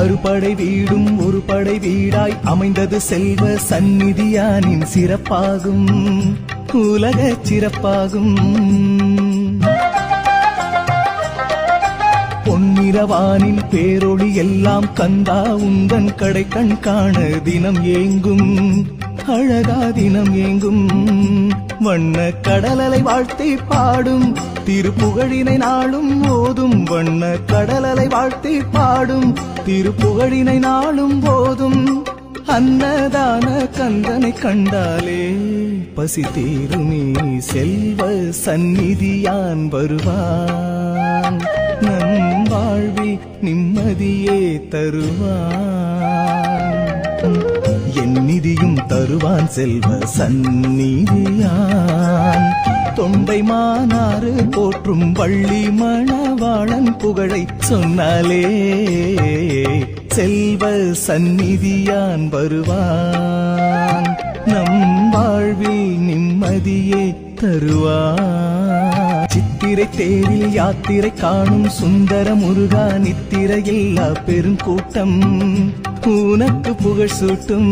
அறுபடை வீடும் ஒரு படை வீடாய் அமைந்தது செல்வ சந்நிதியானின் சிறப்பாகும். உலக சிறப்பாகும். பொன்னிறவானின் பேரொளி எல்லாம் கந்தா உந்தன் கடை கண் காண தினம் ஏங்கும். அழகா தினம் ஏங்கும். வண்ண கடலலை வாழ்த்தி பாடும். திருப்புகழினை நாளும் ஓதும். வண்ண கடலலை வாழ்த்தி பாடும். திருப்புகழினை நாளும் போதும் அன்னதான கந்தனை கண்டாலே பசி தீருமே செல்வ சந்நிதியான் வருவான். நம் வாழ்வில் நிம்மதியே தருவான். என் நிதியும் தருவான் செல்வ சந்நிதியான் தந்தை மானாறு போற்றும் வள்ளி மணவாளன் புகழை சொன்னாலே செல்வ சந்நிதியான் வருவான் நம் வாழ்வில் நிம்மதியே தருவான். சித்திரை தேரில் யாத்திரை காணும் சுந்தர முருகா நித்திரையில்லா பெருங்கூட்டம் உனக்கு புகழ் சூட்டும்.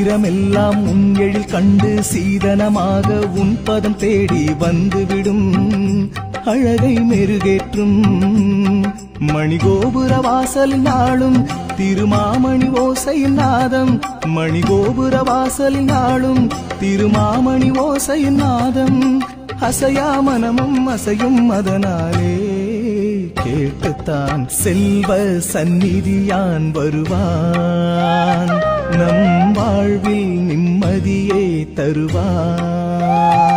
சித்திரமெல்லாம் உன் எழில் கண்டு சீதனமாக உன் பதம் தேடி வந்துவிடும். அழகை மெருகேற்றும் மணிகோபுர வாசல் நாளும் திருமாமணி ஓசை நாதம். மணிகோபுர வாசல் நாளும் திருமாமணி ஓசை நாதம். அசையா மனமும் அசையும் அதனாலே கேட்டுத்தான் செல்வ சந்நிதியான் வருவான். நம் வாழ்வில் நிம்மதியே தருவார்.